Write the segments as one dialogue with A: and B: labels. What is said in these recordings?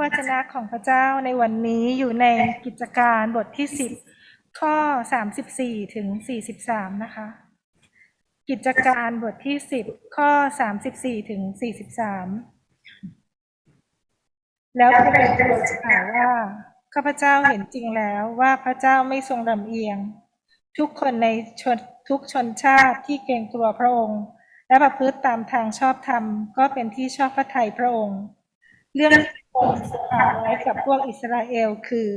A: วจนะของพระเจ้าในวันนี้อยู่ในกิจการบทที่สิบข้อสามสิบสี่ถึงสี่สิบสามนะคะ กิจการบทที่สิบข้อสามสิบสี่ถึงสี่สิบสามแล้วพระเดชพระคุณกล่าวว่าข้าพเจ้าเห็นจริงแล้วว่าพระเจ้าไม่ทรงลำเอียง ทุกคนในชนทุกชนชาติที่เกรงกลัวพระองค์ และประพฤติตามทางชอบธรรมก็เป็นที่ชอบพระทัยพระองค์ เรื่อง ที่พระองค์ทรงฝากไว้กับพวกอิสราเอลคือ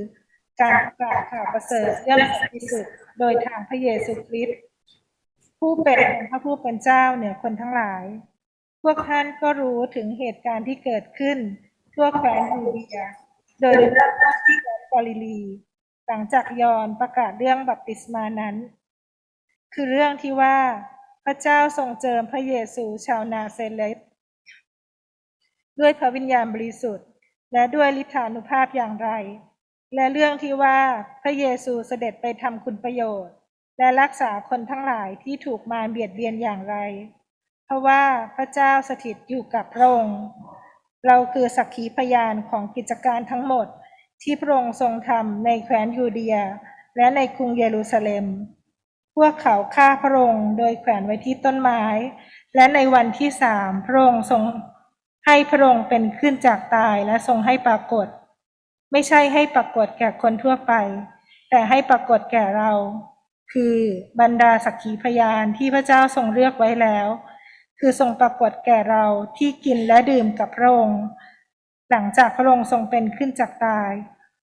A: การประกาศข่าวประเสริฐเรื่องสันติสุขโดยทางพระเยซูคริสต์ผู้เป็นพระผู้เป็นเจ้าเหนือคนทั้งหลาย พวกท่านก็รู้ถึงเหตุการณ์ที่เกิดขึ้น ทั่วแคว้นยูเดีย โดยเริ่มต้นที่แคว้นกอลิลี หลังจากยอนประกาศเรื่องบัพติศมานั้น คือเรื่องที่ว่าพระเจ้าทรงเจิมพระเยซูชาวนาเซเลตด้วยพระวิญญาณบริสุทธิ์ และด้วยฤทธานุภาพอย่างไร และเรื่องที่ว่าพระเยซูเสด็จไปทำคุณประโยชน์ และรักษาคนทั้งหลายที่ถูกมารเบียดเบียนอย่างไร เพราะว่าพระเจ้าสถิตอยู่กับพระองค์เราคือสักขีพยานของกิจการทั้งหมดที่พระองค์ทรงทำในแคว้นยูเดีย และในกรุงเยรูซาเล็ม พวกเขาฆ่าพระองค์โดยแขวนไว้ที่ต้นไม้ และในวันที่สามพระองค์ทรง ให้พระองค์เป็นขึ้นจากตายและทรงให้ปรากฏ ไม่ใช่ให้ปรากฏแก่คนทั่วไป แต่ให้ปรากฏแก่เรา คือบรรดาสักขีพยานที่พระเจ้าทรงเลือกไว้แล้ว คือทรงปรากฏแก่เราที่กินและดื่มกับพระองค์ หลังจากพระองค์ทรงเป็นขึ้นจากตาย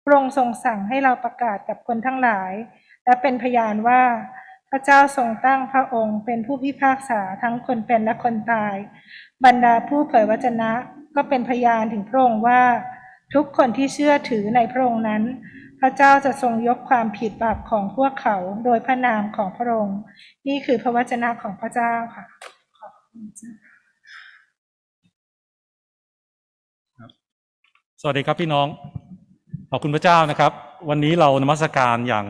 A: พระองค์ทรงสั่งให้เราประกาศกับคนทั้งหลาย และเป็นพยานว่า ระเจ้าทรงตั้งพระองค์เป็นผู้พิพากษาทั้งคนเป็นและคนตาย บรรดาผู้เผยวจนะก็เป็นพยานถึงพระองค์ว่า ทุกคนที่เชื่อถือในพระองค์นั้น พระเจ้าจะทรงยกความผิดบาปของพวกเขาโดยพระนามของพระองค์ นี่คือพระวจนะของพระเจ้าค่ะขอบคุณเจ้า
B: สวัสดีครับพี่น้อง ขอบคุณพระเจ้านะครับ วันนี้เรานมัสการอย่าง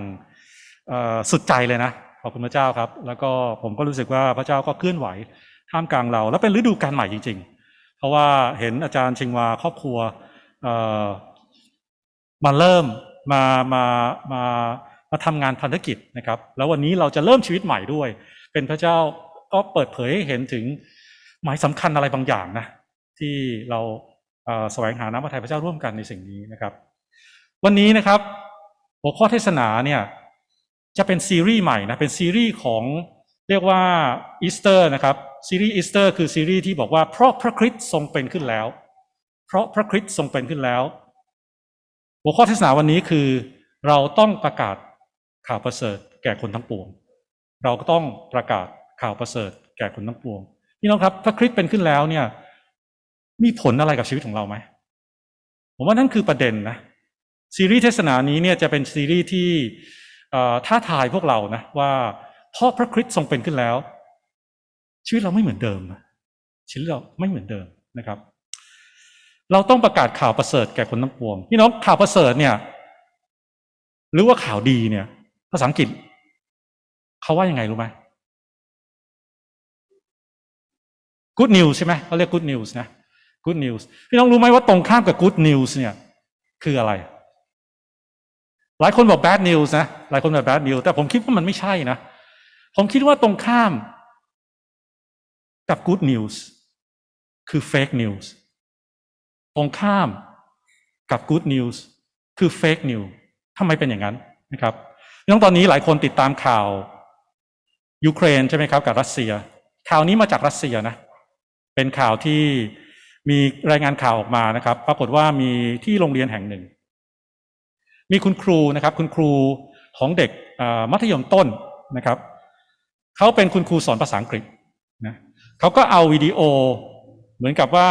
B: สุดใจเลยนะ ขอบคุณพระเจ้าครับ แล้วก็ผมก็รู้สึกว่าพระเจ้าก็เคลื่อนไหวท่ามกลางเรา แล้วเป็นฤดูกาลใหม่จริง ๆ เพราะว่าเห็นอาจารย์ชิงวาครอบครัวมาเริ่มมามามามาทำงานพันธกิจนะครับ แล้ววันนี้เราจะเริ่มชีวิตใหม่ด้วย เป็นพระเจ้าก็เปิดเผยให้เห็นถึงหมายสำคัญอะไรบางอย่างนะที่เราแสวงหาน้ำพระทัยพระเจ้าร่วมกันในสิ่งนี้นะครับ วันนี้นะครับหัวข้อเทศนาเนี่ย จะเป็นซีรีส์ใหม่นะเป็นซีรีส์ของเรียกว่าอีสเตอร์นะครับซีรีส์อีสเตอร์คือซีรีส์ที่บอกว่าเพราะพระคริสต์ทรงเป็นขึ้นแล้ว เพราะพระคริสต์ทรงเป็นขึ้นแล้ว หัวข้อเทศนาวันนี้คือ เราต้องประกาศข่าวประเสริฐแก่คนทั้งปวง เราก็ต้องประกาศข่าวประเสริฐแก่คนทั้งปวงพี่น้องครับพระคริสต์เป็นขึ้นแล้วเนี่ย มีผลอะไรกับชีวิตของเราไหมผมว่านั่นคือประเด็นนะซีรีส์เทศนานี้เนี่ยจะเป็นซีรีส์ที่ ท้าทายพวกเรานะว่าเพราะพระคริสต์ทรงเป็นขึ้นแล้ว ชีวิตเราไม่เหมือนเดิมชีวิตเราไม่เหมือนเดิมนะครับ เราต้องประกาศข่าวประเสริฐแก่คนทั้งปวงพี่น้องข่าวประเสริฐเนี่ย หรือว่าข่าวดีเนี่ย ภาษาอังกฤษเขาว่ายังไงรู้ไหม good news ใช่ไหมเขาเรียก good news นะ good news พี่น้องรู้ไหมว่าตรงข้ามกับ good news เนี่ย คืออะไร หลายคนบอก bad news นะ หลายคนบอก bad news แต่ผมคิดว่ามันไม่ใช่นะ ผมคิดว่าตรงข้ามกับ good news คือ fake news ตรงข้ามกับ good news คือ fake news ทำไมเป็นอย่างนั้นนะครับพี่น้องตอนนี้หลายคนติดตามข่าวยูเครนใช่ไหมครับกับรัสเซีย ข่าวนี้มาจากรัสเซียนะ เป็นข่าวที่มีรายงานข่าวออกมานะครับ ปรากฏว่ามีที่โรงเรียนแห่งหนึ่ง มีคุณครูนะครับ คุณครูของเด็กมัธยมต้นนะครับเขาเป็นคุณครูสอนภาษาอังกฤษนะเขาก็เอาวิดีโอ เหมือนกับว่า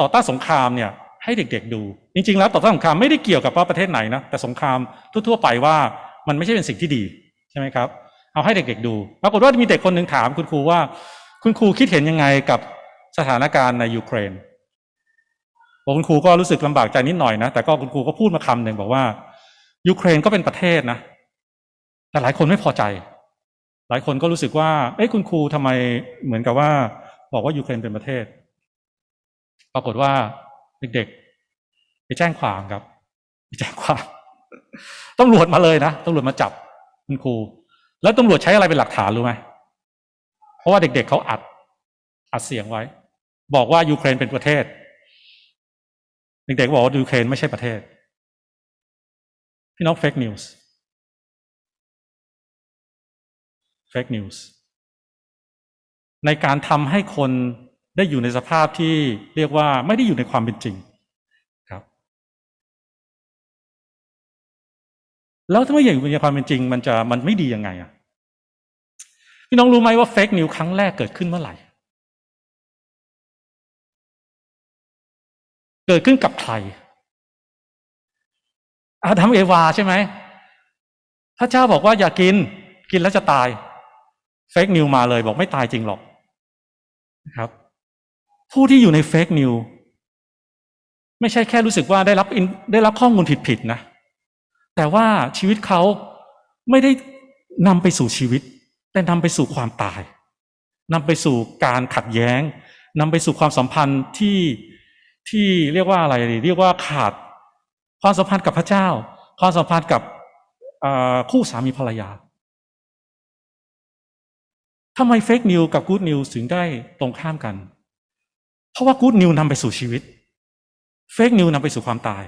B: ต่อต้านสงครามเนี่ยให้เด็กๆดู จริง ๆ แล้วต่อต้านสงครามไม่ได้เกี่ยวกับว่าประเทศไหนนะแต่สงครามทั่วๆไปว่ามันไม่ใช่เป็นสิ่งที่ดีใช่ไหมครับ เอาให้เด็กๆดูปรากฏว่ามีเด็กคนหนึ่งถามคุณครูว่า คุณครูคิดเห็นยังไงกับสถานการณ์ในยูเครนบอกคุณครูก็รู้สึกลำบากใจนิดหน่อยนะแต่ก็คุณครูก็พูดมาคำหนึ่งบอกว่า ยูเครนก็เป็นประเทศนะ แต่หลายคนไม่พอใจ หลายคนก็รู้สึกว่า เอ้ยคุณครูทำไมเหมือนกับว่า บอกว่ายูเครนเป็นประเทศ ปรากฏว่าเด็กๆ ไปแจ้งความครับ ไปแจ้งความตำรวจมาเลยนะตำรวจมาจับคุณครู แล้วตำรวจใช้อะไรเป็นหลักฐานรู้ไหมเพราะว่าเด็ก ๆเขาอัดอัดเสียงไว้ บอกว่ายูเครนเป็นประเทศ เด็กๆก็บอกว่ายูเครนไม่ใช่ประเทศ พี่น้องเฟกนิวส์เฟกนิวส์ในการทำให้คนได้อยู่ในสภาพที่เรียกว่าไม่ได้อยู่ในความเป็นจริงครับ แล้วถ้าไม่อยู่ในความเป็นจริง มันจะมันไม่ดียังไงอะพี่น้องรู้ไหมว่าเฟกนิวครั้งแรกเกิดขึ้นเมื่อไหร่ เกิดขึ้นกับใคร อาดัมเอวาใช่ไหมพระเจ้าบอกว่าอย่ากิน กินแล้วจะตาย เฟกนิวมาเลยบอกไม่ตายจริงหรอกนะครับ ผู้ที่อยู่ในเฟกนิวไม่ใช่แค่รู้สึกว่าได้รับได้รับข้อมูลผิดๆนะ แต่ว่าชีวิตเขาไม่ได้นำไปสู่ชีวิต แต่นำไปสู่ความตายนำไปสู่การขัดแย้งนำไปสู่ความสัมพันธ์ที่ที่เรียกว่าอะไร เรียกว่าขาด ความสัมพันธ์กับพระเจ้า ความสัมพันธ์กับคู่สามีภรรยาทำไมเฟกนิวกับกู๊ดนิวถึงได้ตรงข้ามกัน เพราะว่ากู๊ดนิวนำไปสู่ชีวิต เฟกนิวนำไปสู่ความตาย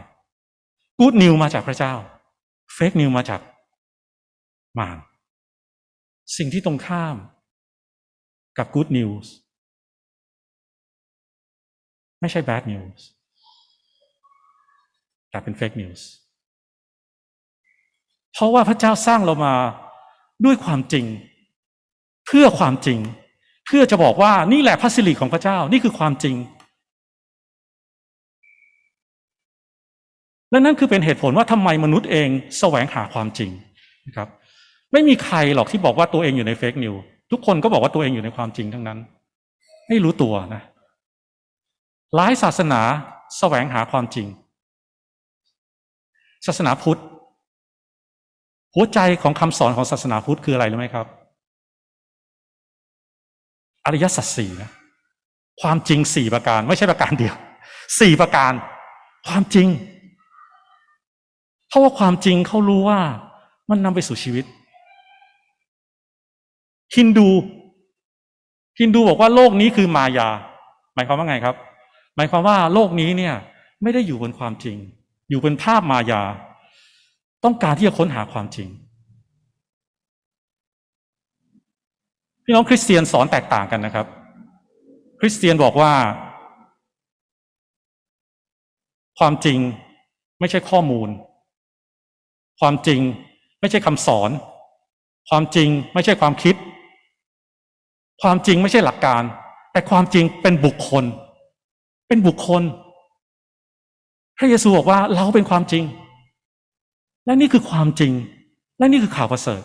B: กู๊ดนิวมาจากพระเจ้า เฟกนิวมาจากมารสิ่งที่ตรงข้ามกับ good news ไม่ใช่แบดนิวส์ bad news แต่เป็น fake news เพราะว่าพระเจ้าสร้างเรามาด้วยความจริง เพื่อความจริง เพื่อจะบอกว่านี่แหละพระสิริของพระเจ้านี่คือความจริง และนั่นคือเป็นเหตุผลว่าทำไมมนุษย์เองแสวงหาความจริงนะครับ ไม่มีใครหรอกที่บอกว่าตัวเองอยู่ในเฟกนิวทุกคนก็บอกว่าตัวเองอยู่ในความจริงทั้งนั้น ไม่รู้ตัวนะหลายศาสนาแสวงหาความจริง ศาสนาพุทธ หัวใจของคำสอนของศาสนาพุทธคืออะไรรู้ไหมครับ อริยสัจสี่นะความจริงสี่ประการ ไม่ใช่ประการเดียวสี่ประการ ความจริง เพราะว่าความจริงเขารู้ว่ามันนำไปสู่ชีวิต ฮินดู ฮินดูบอกว่าโลกนี้คือมายา หมายความว่าไงครับ หมายความว่าโลกนี้เนี่ย ไม่ได้อยู่บนความจริง อยู่บนภาพมายา ต้องการที่จะค้นหาความจริง พี่น้องคริสเตียนสอนแตกต่างกันนะครับ คริสเตียนบอกว่า ความจริงไม่ใช่ข้อมูล ความจริงไม่ใช่คำสอน ความจริงไม่ใช่ความคิด ความจริงไม่ใช่หลักการ แต่ความจริงเป็นบุคคล เป็นบุคคล พระเยซูบอกว่าเราเป็นความจริง และนี่คือความจริง และนี่คือข่าวประเสริฐ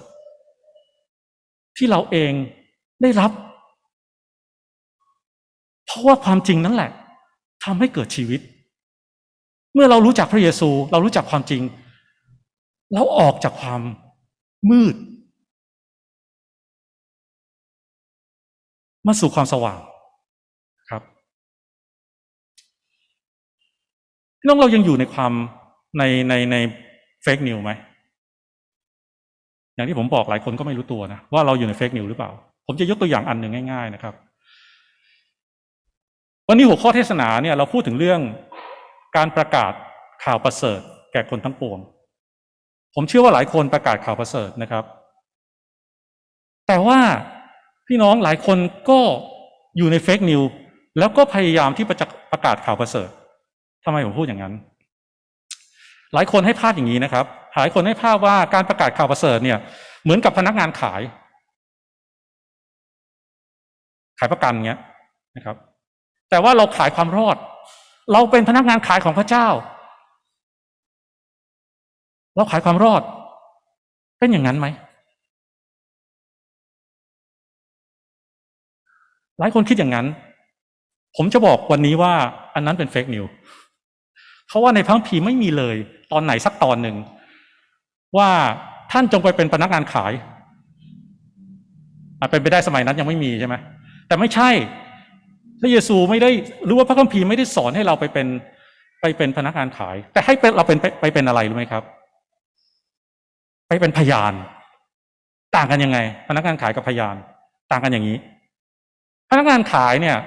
B: ที่เราเองได้รับ เพราะว่าความจริงนั่นแหละทำให้เกิดชีวิต เมื่อเรารู้จักพระเยซู เรารู้จักความจริง เราออกจากความมืด มาสู่ความสว่าง พี่น้องเรายังอยู่ในความในในในเฟกนิวไหมอย่างที่ผมบอกหลายคนก็ไม่รู้ตัวนะว่าเราอยู่ในเฟกนิวหรือเปล่า ผมจะยกตัวอย่างอันหนึ่งง่าย ๆ นะครับ วันนี้หัวข้อเทศนาเนี่ย เราพูดถึงเรื่องการประกาศข่าวประเสริฐ แก่คนทั้งปวง ผมเชื่อว่าหลายคนประกาศข่าวประเสริฐนะครับ แต่ว่าพี่น้องหลายคนก็อยู่ในเฟกนิวแล้วก็พยายามที่จะประกาศข่าวประเสริฐ ทำไมผมพูดอย่างนั้น หลายคนให้ภาพอย่างนี้นะครับ หลายคนให้ภาพว่าการประกาศข่าวประเสริฐเนี่ย เหมือนกับพนักงานขาย ขายประกันเงี้ยนะครับ แต่ว่าเราขายความรอด เราเป็นพนักงานขายของพระเจ้า เราขายความรอด เป็นอย่างนั้นไหมหลายคนคิดอย่างนั้น ผมจะบอกวันนี้ว่าอันนั้นเป็นเฟกนิว เพราว่าในพระคัมภีร์ไม่มีเลย ตอนไหนสักตอนหนึ่ง ว่าท่านจงไปเป็นพนักงานขายอาจเป็นไปได้สมัยนั้นยังไม่มีใช่ไหมแต่ไม่ใช่พระเยซูไม่ได้หรือว่าพระคัมภีร์ไม่ได้สอนให้เราไปเป็นไปเป็นพนักงานขาย แต่ให้เป็นเราเป็นไปไปเป็นอะไรรู้ไหมครับ ไปเป็นพยาน ต่างกันยังไง พนักงานขายกับพยาน ต่างกันอย่างนี้ พนักงานขายเนี่ย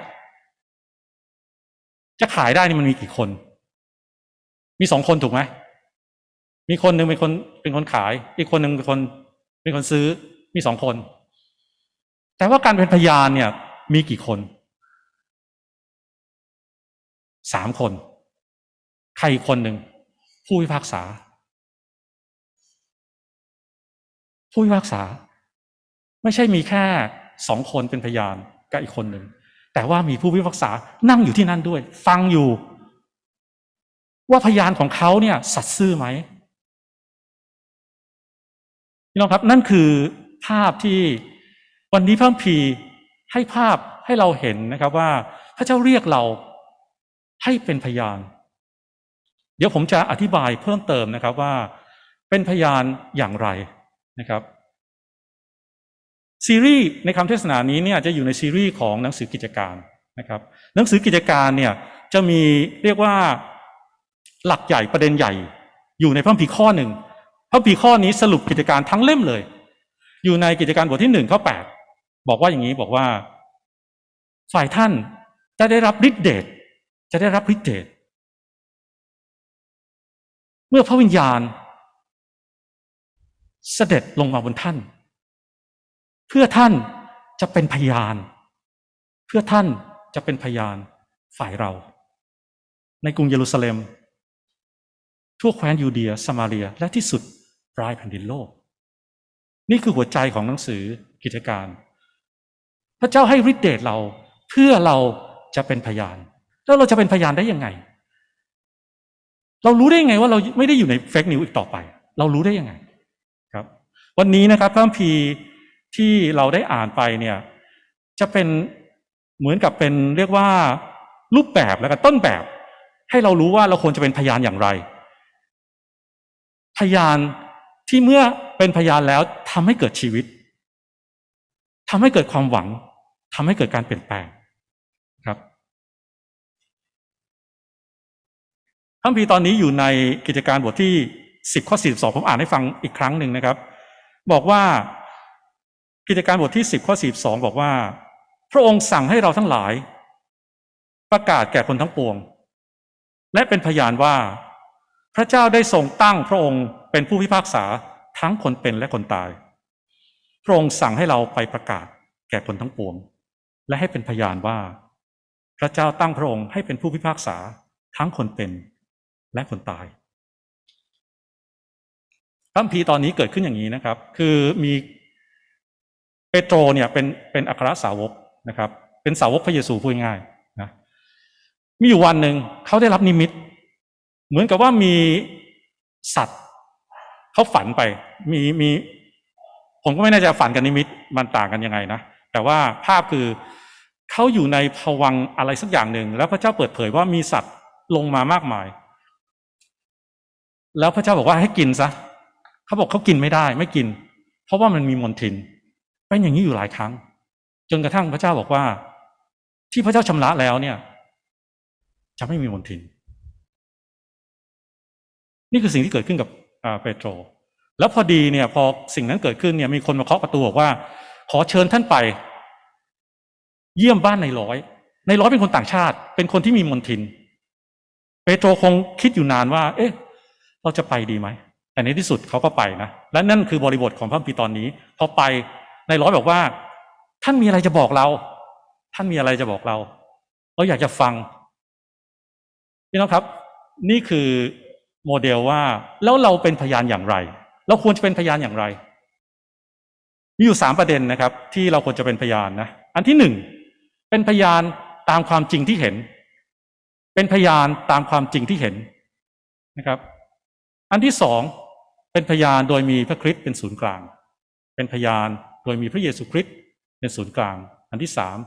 B: จะขายได้นี่มันมีกี่คน มีสองคนถูกไหมมีคนหนึ่งเป็นคนเป็นคนขาย อีกคนหนึ่งเป็นคน เป็นคนซื้อ มีสองคน แต่ว่าการเป็นพยานเนี่ย มีกี่คนสามคน ใครอีกคนหนึ่งผู้พิพากษา ผู้พิพากษา ไม่ใช่มีแค่สองคนเป็นพยานกับอีกคนหนึ่งแต่ว่ามีผู้พิพากษานั่งอยู่ที่นั่นด้วย ฟังอยู่ ว่าพยานของเขาเนี่ย สัตย์ซื่อไหมพี่น้องครับนั่นคือภาพที่วันนี้พระพีให้ภาพให้เราเห็นนะครับว่าพระเจ้าเรียกเราให้เป็นพยาน เดี๋ยวผมจะอธิบายเพิ่มเติมนะครับว่าเป็นพยานอย่างไรนะครับซีรีส์ในคำเทศนานี้เนี่ยจะอยู่ในซีรีส์ของหนังสือกิจการนะครับ หนังสือกิจการเนี่ยจะมีเรียกว่า หลักใหญ่ประเด็นใหญ่ อยู่ในพระคัมภีร์ข้อหนึ่งพระคัมภีร์ข้อนี้สรุปกิจการทั้งเล่มเลย อยู่ในกิจการบทที่หนึ่งข้อแปดบอกว่าอย่างนี้บอกว่า ฝ่ายท่านจะได้รับฤทธิเดชจะได้รับฤทธิเดชเมื่อพระวิญญาณ เสด็จลงมาบนท่าน เพื่อท่านจะเป็นพยาน เพื่อท่านจะเป็นพยานฝ่ายเรา ในกรุงเยรูซาเล็ม ทั่วแคว้นยูเดียสมาเรีย และที่สุดปลายแผ่นดินโลก นี่คือหัวใจของหนังสือกิจการ พระเจ้าให้ฤทธิเดชเราเพื่อเราจะเป็นพยาน แล้วเราจะเป็นพยานได้ยังไง เรารู้ได้ยังไงว่าเราไม่ได้อยู่ในเฟกนิวอีกต่อไป เรารู้ได้ยังไงครับ วันนี้นะครับพระคัมภีร์ที่เราได้อ่านไปเนี่ยจะเป็นเหมือนกับเป็นเรียกว่ารูปแบบแล้วก็ต้นแบบ ให้เรารู้ว่าเราควรจะเป็นพยานอย่างไร พยานที่เมื่อเป็นพยานแล้วทำให้เกิดชีวิตทำให้เกิดความหวังทำให้เกิดการเปลี่ยนแปลงครับพระคัมภีร์ตอนนี้อยู่ในกิจการบทที่สิบข้อสี่สองผมอ่านให้ฟังอีกครั้งหนึ่งนะครับ บอกว่ากิจการบทที่สิบข้อสี่สองบอกว่า พระองค์สั่งให้เราทั้งหลาย ประกาศแก่คนทั้งปวง และเป็นพยานว่า พระเจ้าได้ทรงตั้งพระองค์เป็นผู้พิพากษาทั้งคนเป็นและคนตาย พระองค์สั่งให้เราไปประกาศแก่คนทั้งปวง และให้เป็นพยานว่า พระเจ้าตั้งพระองค์ให้เป็นผู้พิพากษาทั้งคนเป็นและคนตายพระคัมภีตอนนี้เกิดขึ้นอย่างนี้นะครับ คือมีเปโตรเนี่ยเป็นเป็นอัครสาวกนะครับ เป็นสาวกพระเยซูพูดง่ายนะมีอยู่วันหนึ่งเขาได้รับนิมิต เหมือนกับว่ามีสัตว์เขาฝันไป มีมี ผมก็ไม่แน่ใจฝันกับนิมิตมันต่างกันยังไงนะแต่ว่าภาพคือเขาอยู่ในภวังอะไรสักอย่างหนึ่ง แล้วพระเจ้าเปิดเผยว่ามีสัตว์ลงมามากมาย แล้วพระเจ้าบอกว่าให้กินซะเขาบอกเขากินไม่ได้ ไม่กิน เพราะว่ามันมีมลทินเป็นอย่างนี้อยู่หลายครั้ง จนกระทั่งพระเจ้าบอกว่า ที่พระเจ้าชำระแล้วเนี่ย จะไม่มีมลทิน นี่คือสิ่งที่เกิดขึ้นกับเปโตร แล้วพอดีเนี่ยพอสิ่งนั้นเกิดขึ้นเนี่ยมีคนมาเคาะประตูบอกว่า ขอเชิญท่านไป เยี่ยมบ้านในร้อย ในร้อยเป็นคนต่างชาติ เป็นคนที่มีมนทิน เปโตรคงคิดอยู่นานว่า เอ๊ะ เราจะไปดีไหมแต่ในที่สุดเขาก็ไปนะ และนั่นคือบริบทของพระคัมภีร์ตอนนี้ พอไปในร้อยบอกว่า ท่านมีอะไรจะบอกเรา ท่านมีอะไรจะบอกเรา เราอยากจะฟังพี่น้องครับ นี่คือ โมเดลว่า แล้วเราเป็นพยานอย่างไร เราควรจะเป็นพยานอย่างไร มีอยู่สามประเด็นนะครับ ที่เราควรจะเป็นพยานนะ อันที่หนึ่งเป็นพยานตามความจริงที่เห็น เป็นพยานตามความจริงที่เห็นนะครับ อันที่สองเป็นพยานโดยมีพระคริสต์เป็นศูนย์กลาง เป็นพยานโดยมีพระเยซูคริสต์เป็นศูนย์กลาง อันที่สาม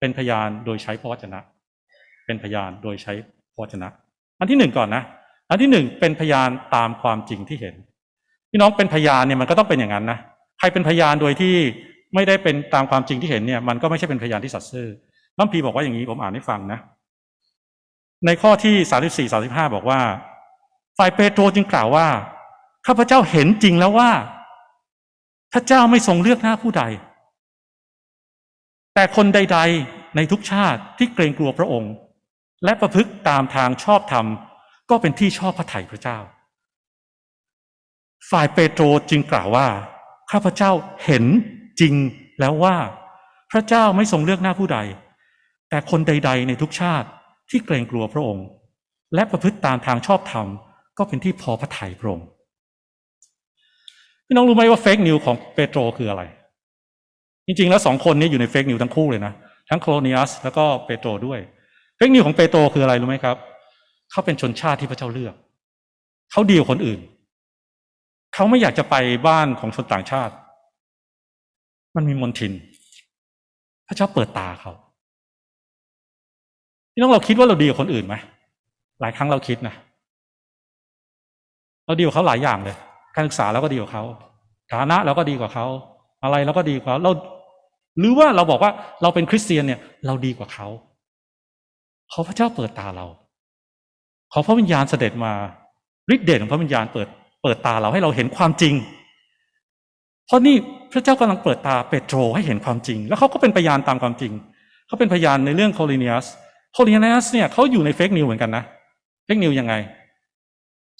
B: เป็นพยานโดยใช้พระวจนะ เป็นพยานโดยใช้พระวจนะ อันที่หนึ่งก่อนนะ อันที่หนึ่งเป็นพยานตามความจริงที่เห็น พี่น้องเป็นพยานเนี่ยมันก็ต้องเป็นอย่างนั้นนะใครเป็นพยานโดยที่ไม่ได้เป็นตามความจริงที่เห็นเนี่ย มันก็ไม่ใช่เป็นพยานที่สัตย์ซื่อพระคัมภีบอกว่าอย่างนี้ผมอ่านให้ฟังนะ ในข้อที่สามสิบสี่สาสิบห้าบอกว่า ฝ่ายเปโตรจึงกล่าวว่าข้าพเจ้าเห็นจริงแล้วว่าพระเจ้าไม่ทรงเลือกหน้าผู้ใด แต่คนใด ๆ ในทุกชาติที่เกรงกลัวพระองค์ และประพฤติตามทางชอบธรรม ก็เป็นที่ชอบพระทัยพระเจ้า ฝ่ายเปโตรจึงกล่าวว่า ข้าพเจ้าเห็นจริงแล้วว่า พระเจ้าไม่ทรงเลือกหน้าผู้ใด แต่คนใด ๆ ในทุกชาติที่เกรงกลัวพระองค์ และประพฤติตามทางชอบธรรม ก็เป็นที่พอพระทัยพระองค์พี่น้องรู้ไหมว่าเฟกนิวของเปโตรคืออะไร จริง ๆ แล้วสองคนนี้อยู่ในเฟกนิวทั้งคู่เลยนะ ทั้งโคลเนียสแล้วก็เปโตรด้วย เฟกนิวของเปโตรคืออะไรรู้ไหมครับ เขาเป็นชนชาติที่พระเจ้าเลือก เขาดีกว่าคนอื่น เขาไม่อยากจะไปบ้านของชนต่างชาติ มันมีมนทิน พระเจ้าเปิดตาเขาพี่น้องเราคิดว่าเราดีกว่าคนอื่นไหมหลายครั้งเราคิดนะเราดีกว่าเขาหลายอย่างเลย การศึกษาเราก็ดีกว่าเขาฐานะเราก็ดีกว่าเขาอะไรเราก็ดีกว่าเราหรือว่าเราบอกว่าเราเป็นคริสเตียนเนี่ย เราดีกว่าเขาเขอพระเจ้าเปิดตาเรา ขอพระวิญญาณเสด็จมาฤทธิ์เดชของพระวิญญาณเปิด เปิดตาเราให้เราเห็นความจริง เพราะนี่พระเจ้ากำลังเปิดตาเปโตรให้เห็นความจริง แล้วเขาก็เป็นพยานตามความจริงเขาเป็นพยานในเรื่องโคลิเนียสโคลิเนียสเนี่ยเขาอยู่ในเฟกนิวเหมือนกันนะเฟกนิวยังไง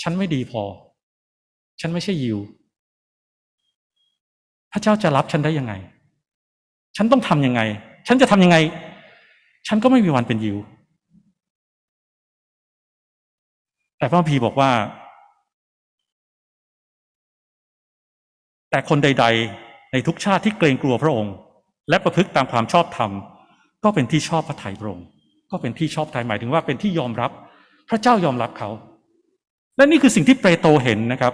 B: ฉันไม่ดีพอ ฉันไม่ใช่ยิวพระเจ้าจะรับฉันได้ยังไง ฉันต้องทำยังไง ฉันจะทำยังไง ฉันก็ไม่มีวันเป็นยิว แต่พระคัมภีบอกว่า แต่คนใด ๆ ในทุกชาติที่เกรงกลัวพระองค์ และประพฤติตามความชอบธรรม ก็เป็นที่ชอบพระทัยพระองค์ก็เป็นที่ชอบไทยหมายถึงว่าเป็นที่ยอมรับ พระเจ้ายอมรับเขา และนี่คือสิ่งที่เปโตรเห็นนะครับ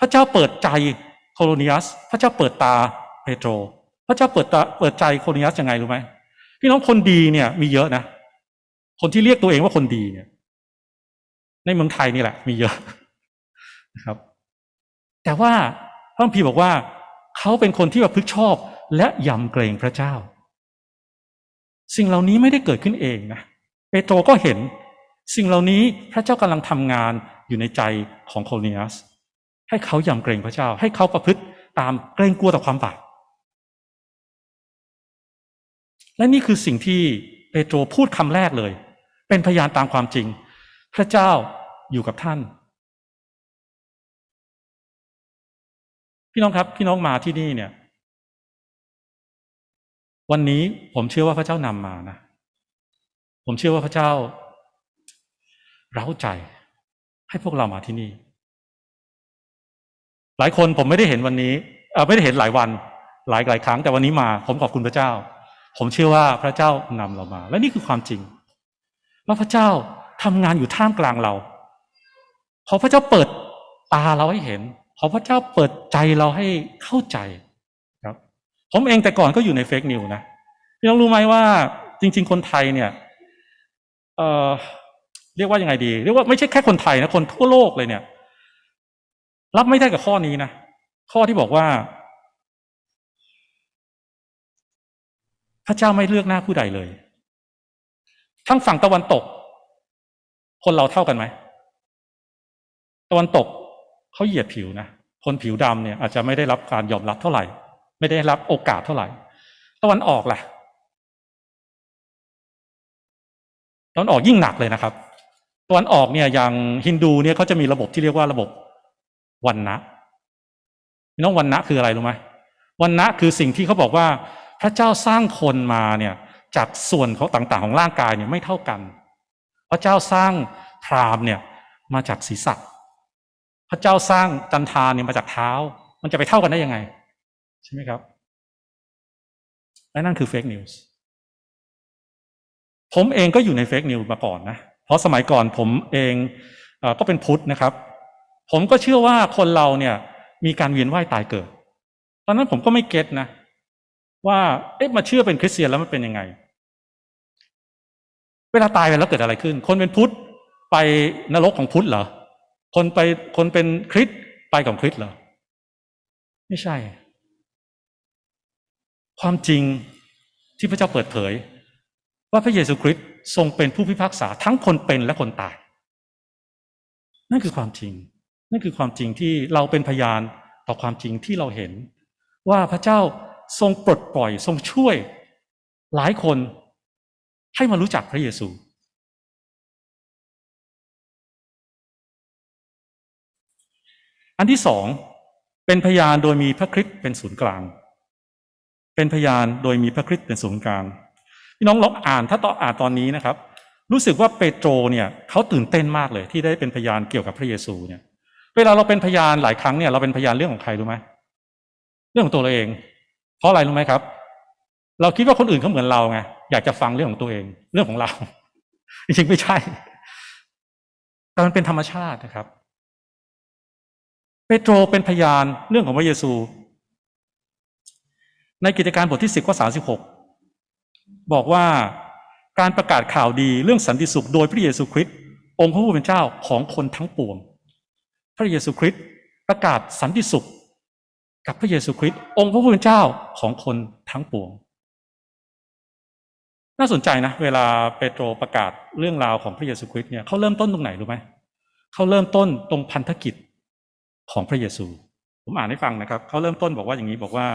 B: พระเจ้าเปิดใจโคโลเนียสพระเจ้าเปิดตาเปโตร พระเจ้าเปิดตาเปิดใจโคโลเนียสยังไงรู้ไหมพี่น้องคนดีเนี่ยมีเยอะนะ คนที่เรียกตัวเองว่าคนดีเนี่ย ในเมืองไทยนี่แหละมีเยอะนะครับ แต่ว่าพระคัมภีร์บอกว่า เขาเป็นคนที่ประพฤติชอบ และยำเกรงพระเจ้า สิ่งเหล่านี้ไม่ได้เกิดขึ้นเองนะเปโตรก็เห็น สิ่งเหล่านี้พระเจ้ากำลังทำงานอยู่ในใจของโคลเนียสให้เขายำเกรงพระเจ้า ให้เขาประพฤติตามเกรงกลัวต่อความบาปและนี่คือสิ่งที่เปโตรพูดคำแรกเลย เป็นพยานตามความจริง พระเจ้าอยู่กับท่าน พี่น้องครับ พี่น้องมาที่นี่เนี่ย วันนี้ผมเชื่อว่าพระเจ้านำมานะผมเชื่อว่าพระเจ้าเร้าใจ ให้พวกเรามาที่นี่ หลายคนผมไม่ได้เห็นวันนี้เออไม่ได้เห็นหลายวัน หลายหลายครั้ง แต่วันนี้มา ผมขอบคุณพระเจ้า ผมเชื่อว่าพระเจ้านำเรามา และนี่คือความจริงว่าพระเจ้า ทำงานอยู่ท่ามกลางเรา ขอพระเจ้าเปิดตาเราให้เห็น ขอพระเจ้าเปิดใจเราให้เข้าใจครับ ผมเองแต่ก่อนก็อยู่ในเฟกนิวนะพี่น้องรู้ไหมว่า จริง ๆ คนไทยเนี่ยเอ่อเรียกว่ายังไงดี เรียกว่าไม่ใช่แค่คนไทยนะคนทั่วโลกเลยเนี่ย รับไม่ได้กับข้อนี้นะข้อที่บอกว่า พระเจ้าไม่เลือกหน้าผู้ใดเลย ทั้งฝั่งตะวันตก คนเราเท่ากันไหมตะวันตกเขาเหยียดผิวนะคนผิวดำเนี่ยอาจจะไม่ได้รับการยอมรับเท่าไหร่ ไม่ได้รับโอกาสเท่าไหร่ ตะวันออกล่ะตะวันออกยิ่งหนักเลยนะครับตะวันออกเนี่ยอย่างฮินดูเนี่ยเขาจะมีระบบที่เรียกว่าระบบวันนะน้องวันนะคืออะไรรู้ไหมวันนะคือสิ่งที่เขาบอกว่าพระเจ้าสร้างคนมาเนี่ยจากส่วนเของต่างๆ ของร่างกายเนี่ยไม่เท่ากัน พระเจ้าสร้างพรามเนี่ยมาจากศีรษะ พระเจ้าสร้างจันทาเนี่ยมาจากเท้า มันจะไปเท่ากันได้ยังไง ใช่ไหมครับ และนั่นคือเฟกนิวส์ผมเองก็อยู่ในเฟกนิวส์มาก่อนนะ เพราะสมัยก่อนผมเองเอก็เป็นพุทธนะครับ ผมก็เชื่อว่าคนเราเนี่ยมีการเวียนว่ายตายเกิด ตอนนั้นผมก็ไม่เก็ตนะ ว่าเอ๊ะมาเชื่อเป็นคริสเตียนแล้วมันเป็นยังไง เวลาตายไปแล้วเกิดอะไรขึ้น คนเป็นพุทธไปนรกของพุทธเหรอ คนไปคนเป็นคริสต์ไปกับคริสต์เหรอ ไม่ใช่ ความจริงที่พระเจ้าเปิดเผย ว่าพระเยซูคริสต์ทรงเป็นผู้พิพากษาทั้งคนเป็นและคนตาย นั่นคือความจริง นั่นคือความจริงที่เราเป็นพยานต่อความจริงที่เราเห็น ว่าพระเจ้าทรงปลดปล่อยทรงช่วยหลายคน ให้มารู้จักพระเยซู อันที่สองเป็นพยานโดยมีพระคริสต์เป็นศูนย์กลาง เป็นพยานโดยมีพระคริสต์เป็นศูนย์กลางพี่น้องลองอ่านถ้าต่ออ่านตอนนี้นะครับ รู้สึกว่าเปโตรเนี่ยเขาตื่นเต้นมากเลยที่ได้เป็นพยานเกี่ยวกับพระเยซูเนี่ย เวลาเราเป็นพยานหลายครั้งเนี่ยเราเป็นพยานเรื่องของใครรู้ไหมเรื่องของตัวเราเอง เพราะอะไรรู้ไหมครับ เราคิดว่าคนอื่นเขาเหมือนเราไงอยากจะฟังเรื่องของตัวเอง เรื่องของเรา จริงๆไม่ใช่ แต่มันเป็นธรรมชาตินะครับเปโตรเป็นพยานเรื่องของพระเยซู ในกิจการบทที่สิบข้อสาสิบหกบอกว่าการประกาศข่าวดีเรื่องสันติสุขโดยพระเยซูคริสต์องค์พระผู้เป็นเจ้าของคนทั้งปวง พระเยซูคริสต์ประกาศสันติสุข กับพระเยซูคริสต์องค์พระผู้เป็นเจ้าของคนทั้งปวง น่าสนใจนะ เวลาเปโตรประกาศเรื่องราวของพระเยซูคริสต์เนี่ยเขาเริ่มต้นตรงไหนรู้ไหมเขาเริ่มต้นตรงพันธกิจของพระเยซู ผมอ่านให้ฟังนะครับเขาเริ่มต้นบอกว่าอย่างนี้บอกว่า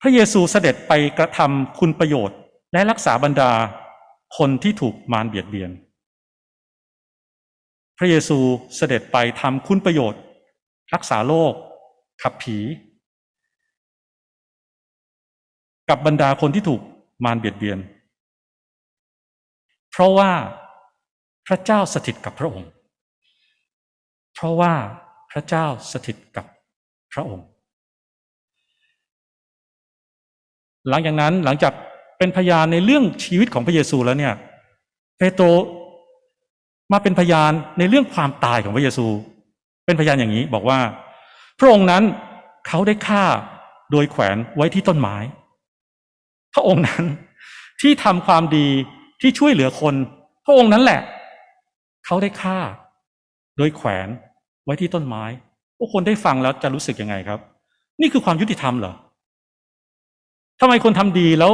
B: พระเยซูเสด็จไปกระทำคุณประโยชน์ และรักษาบรรดาคนที่ถูกมารเบียดเบียน พระเยซูเสด็จไปทำคุณประโยชน์ รักษาโรคขับผี กับบรรดาคนที่ถูก มารเบียดเบียน เพราะว่าพระเจ้าสถิตกับพระองค์ เพราะว่าพระเจ้าสถิตกับพระองค์ หลังจากนั้นหลังจากเป็นพยานในเรื่องชีวิตของพระเยซูแล้วเนี่ยเปโตรมาเป็นพยานในเรื่องความตายของพระเยซู เป็นพยานอย่างนี้บอกว่า พระองค์นั้นเขาได้ฆ่าโดยแขวนไว้ที่ต้นไม้ พระองค์นั้นที่ทำความดีที่ช่วยเหลือคน พระองค์นั้นแหละ เขาได้ฆ่า โดยแขวนไว้ที่ต้นไม้พวกคนได้ฟังแล้วจะรู้สึกยังไงครับ นี่คือความยุติธรรมเหรอทำไมคนทำดีแล้ว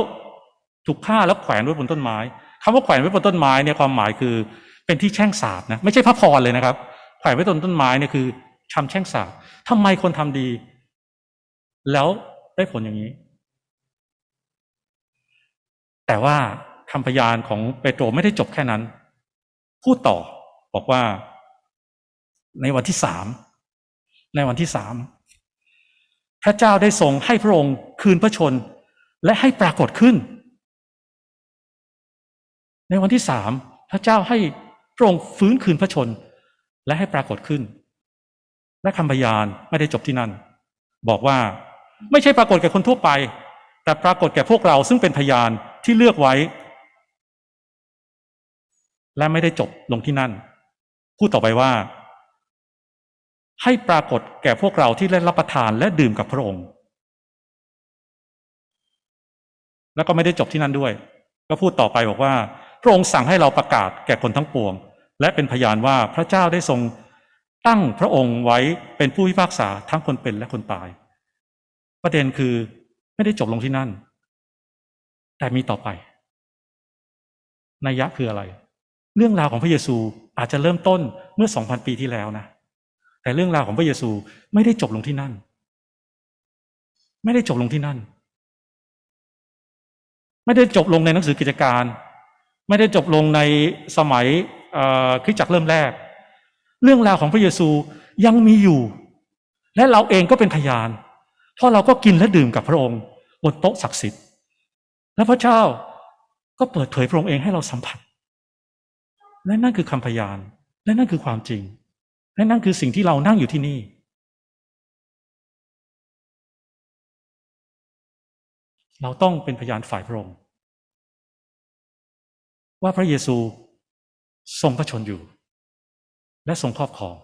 B: ถูกฆ่าแล้วแขวนไว้บนต้นไม้คำว่าแขวนไว้บนต้นไม้เนี่ยความหมายคือเป็นที่แช่งสาบนะไม่ใช่พระพรเลยนะครับ แขวนไว้บนต้นไม้เนี่ยคือทำแช่งสาบทำไมคนทำดี แล้วได้ผลอย่างนี้ แต่ว่าคำพยานของเปโตรไม่ได้จบแค่นั้น พูดต่อบอกว่า ในวันที่สามในวันที่สามพระเจ้าได้ทรงให้พระองค์คืนพระชน และให้ปรากฏขึ้น ในวันที่สามพระเจ้าให้พระองค์ฟื้นคืนพระชน และให้ปรากฏขึ้น และคำพยานไม่ได้จบที่นั่น บอกว่าไม่ใช่ปรากฏแก่คนทั่วไป แต่ปรากฏแก่พวกเราซึ่งเป็นพยาน ที่เลือกไว้ และไม่ได้จบลงที่นั่น พูดต่อไปว่า ให้ปรากฏแก่พวกเราที่ได้รับประทานและดื่มกับพระองค์ แล้วก็ไม่ได้จบที่นั่นด้วย ก็พูดต่อไปบอกว่า พระองค์สั่งให้เราประกาศแก่คนทั้งปวง และเป็นพยานว่าพระเจ้าได้ทรงตั้งพระองค์ไว้เป็นผู้พิพากษาทั้งคนเป็นและคนตาย ประเด็นคือไม่ได้จบลงที่นั่น แต่มีต่อไปนัยยะคืออะไร เรื่องราวของพระเยซูอาจจะเริ่มต้นเมื่อสองพันปีที่แล้วนะ แต่เรื่องราวของพระเยซูไม่ได้จบลงที่นั่น ไม่ได้จบลงที่นั่น ไม่ได้จบลงในหนังสือกิจการ ไม่ได้จบลงในสมัยคริสตจักรเริ่มแรก เรื่องราวของพระเยซูยังมีอยู่ และเราเองก็เป็นพยาน เพราะเราก็กินและดื่มกับพระองค์บนโต๊ะศักดิ์สิทธิ์ และพระเจ้าก็เปิดเผยพระองค์เองให้เราสัมผัส และนั่นคือคำพยาน และนั่นคือความจริง และนั่นคือสิ่งที่เรานั่งอยู่ที่นี่ เราต้องเป็นพยานฝ่ายพระองค์ว่าพระเยซูทรงพระชนอยู่ และทรงครอบครอง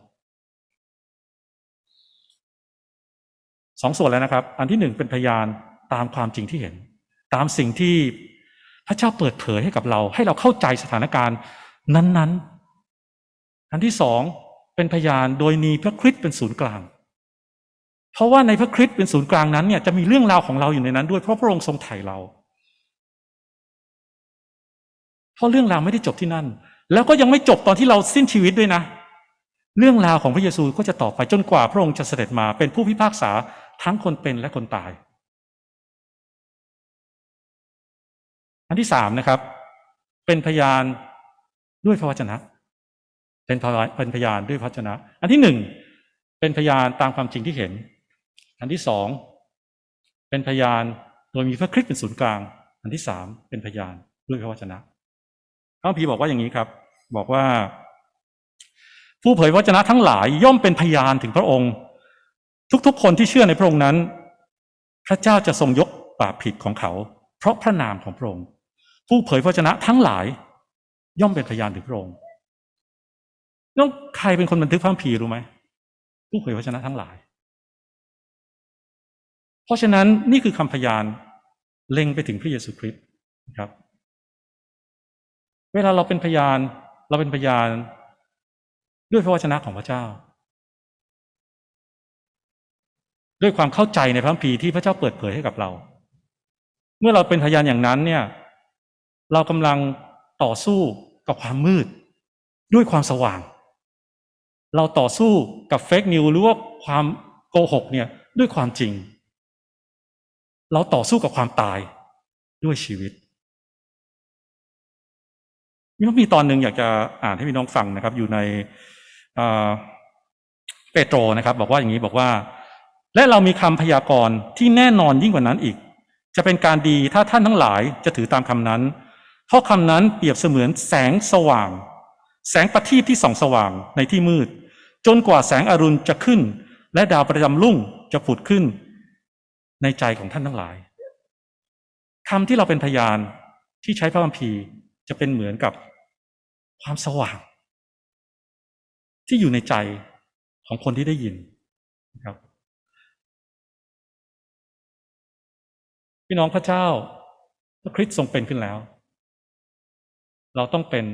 B: สองส่วนแล้วนะครับ อันที่หนึ่งเป็นพยานตามความจริงที่เห็น ตามสิ่งที่พระเจ้าเปิดเผยให้กับเรา ให้เราเข้าใจสถานการณ์นั้น ๆ อันที่สองเป็นพยานโดยมีพระคริสต์เป็นศูนย์กลาง เพราะว่าในพระคริสต์เป็นศูนย์กลางนั้นเนี่ยจะมีเรื่องราวของเราอยู่ในนั้นด้วยเพราะพระองค์ทรงไถ่เรา เพราะเรื่องราวไม่ได้จบที่นั่น แล้วก็ยังไม่จบตอนที่เราสิ้นชีวิตด้วยนะ เรื่องราวของพระเยซูก็จะต่อไปจนกว่าพระองค์จะเสด็จมาเป็นผู้พิพากษาทั้งคนเป็นและคนตาย อันที่สามนะครับ เป็นพยานด้วยพระวจนะ เป็นพยานเป็นพยานด้วยพระวจนะ อันที่หนึ่งเป็นพยานตามความจริงที่เห็น อันที่สองเป็นพยานโดยมีพระคริสต์เป็นศูนย์กลาง อันที่สามเป็นพยานด้วยพระวจนะพระคัมภีบอกว่าอย่างนี้ครับ บอกว่า ผู้เผยวจนะทั้งหลายย่อมเป็นพยานถึงพระองค์ ทุกๆ คนที่เชื่อในพระองค์นั้น พระเจ้าจะทรงยกบาปผิดของเขา เพราะพระนามของพระองค์ ผู้เผยพระวจนะทั้งหลาย ย่อมเป็นพยานถึงพระองค์แล้วใครเป็นคนบันทึกพระคัมภีร์รู้ไหมผู้เผยพระวจนะทั้งหลาย เพราะฉะนั้นนี่คือคำพยานเล็งไปถึงพระเยซูคริสต์นะครับ เวลาเราเป็นพยานเราเป็นพยานด้วยพระวจนะของพระเจ้า ด้วยความเข้าใจในพระคัมภีร์ที่พระเจ้าเปิดเผยให้กับเรา เมื่อเราเป็นพยานอย่างนั้นเนี่ย เรากำลังต่อสู้กับความมืด ด้วยความสว่าง เราต่อสู้กับเฟกนิวหรือว่าความโกหกเนี่ยด้วยความจริง เราต่อสู้กับความตายด้วยชีวิตมีมีตอนหนึ่งอยากจะอ่านให้พี่น้องฟังนะครับ อยู่ในเปโตรนะครับ บอกว่าอย่างนี้บอกว่า และเรามีคำพยากรณ์ที่แน่นอนยิ่งกว่านั้นอีก จะเป็นการดีถ้าท่านทั้งหลายจะถือตามคำนั้น เพราะคำนั้นเปรียบเสมือนแสงสว่าง แสงประทีปที่ส่องสว่างในที่มืด จนกว่าแสงอรุณจะขึ้น และดาวประจำรุ่งจะผุดขึ้น ในใจของท่านทั้งหลายคำที่เราเป็นพยานที่ใช้พระคัมภีร์จะเป็นเหมือนกับความสว่าง ที่อยู่ในใจของคนที่ได้ยินนะครับพี่น้องพระเจ้าพระคริสต์ทรงเป็นขึ้นแล้ว เราต้องเป็น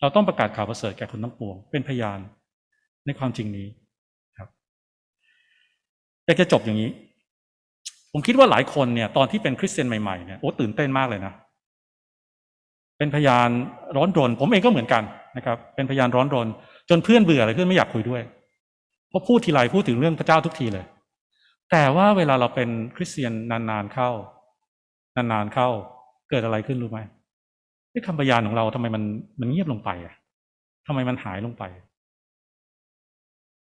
B: เราต้องประกาศข่าวประเสริฐแก่คนทั้งปวง เป็นพยานในความจริงนี้ครับอยากจะจบอย่างนี้ ผมคิดว่าหลายคนเนี่ย ตอนที่เป็นคริสเตียนใหม่ๆเนี่ยโอ้ตื่นเต้นมากเลยนะ เป็นพยานร้อนรน ผมเองก็เหมือนกันนะครับ เป็นพยานร้อนรน จนเพื่อนเบื่อเลยเพื่อนไม่อยากคุยด้วยเพราะพูดทีไรพูดถึงเรื่องพระเจ้าทุกทีเลย แต่ว่าเวลาเราเป็นคริสเตียนนานๆเข้า นานๆเข้า เกิดอะไรขึ้นรู้ไหม คำพยานของเราทำไมมันมันเงียบลงไปอะทำไมมันหายลงไป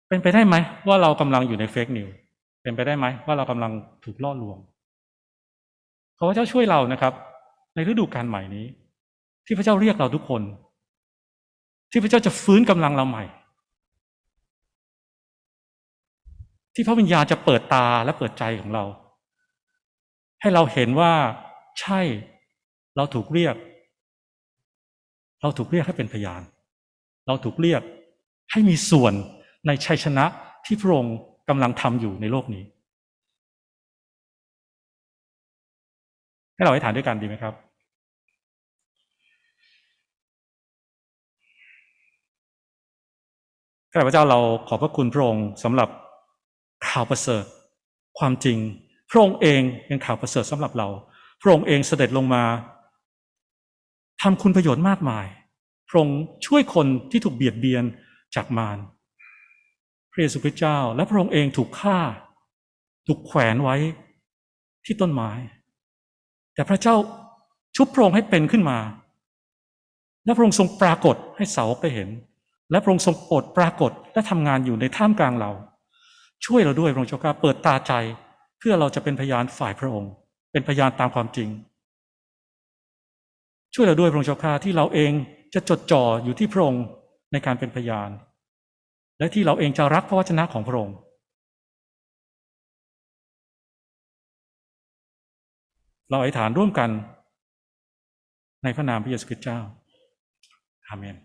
B: เป็นไปได้ไหมว่าเรากำลังอยู่ในเฟกนิวเป็นไปได้ไหมว่าเรากำลังถูกล่อลวงขอพระเจ้าช่วยเรานะครับ ในฤดูกาลใหม่นี้ ที่พระเจ้าเรียกเราทุกคน ที่พระเจ้าจะฟื้นกำลังเราใหม่ ที่พระวิญญาณจะเปิดตาและเปิดใจของเรา ให้เราเห็นว่าใช่เราถูกเรียก เราถูกเรียกให้เป็นพยาน เราถูกเรียกให้มีส่วนในชัยชนะที่พระองค์กำลังทำอยู่ในโลกนี้ ให้เราให้ฐานด้วยกันดีไหมครับข้าพเจ้าเราขอบพระคุณพระองค์สำหรับข่าวประเสริฐ ความจริง พระองค์เองเป็นข่าวประเสริฐสำหรับเรา พระองค์เองเสด็จลงมา ทำคุณประโยชน์มากมายพระองค์ช่วยคนที่ถูกเบียดเบียนจากมารพระเยซูคริสต์เจ้า และพระองค์เองถูกฆ่า ถูกแขวนไว้ที่ต้นไม้ แต่พระเจ้าชุบพระองค์ให้เป็นขึ้นมา และพระองค์ทรงปรากฏให้สาวกได้เห็น และพระองค์ทรงโปรดปรากฏและทำงานอยู่ในท่ามกลางเรา ช่วยเราด้วยพระองค์เจ้าข้าเปิดตาใจ เพื่อเราจะเป็นพยานฝ่ายพระองค์ เป็นพยานตามความจริง ช่วยเราด้วยพระองค์เจ้าข้าที่เราเองจะจดจ่ออยู่ที่พระองค์ในการเป็นพยาน และที่เราเองจะรักพระวจนะของพระองค์เราอธิษฐานร่วมกันในพระนามพระเยซูคริสต์เจ้า อาเมน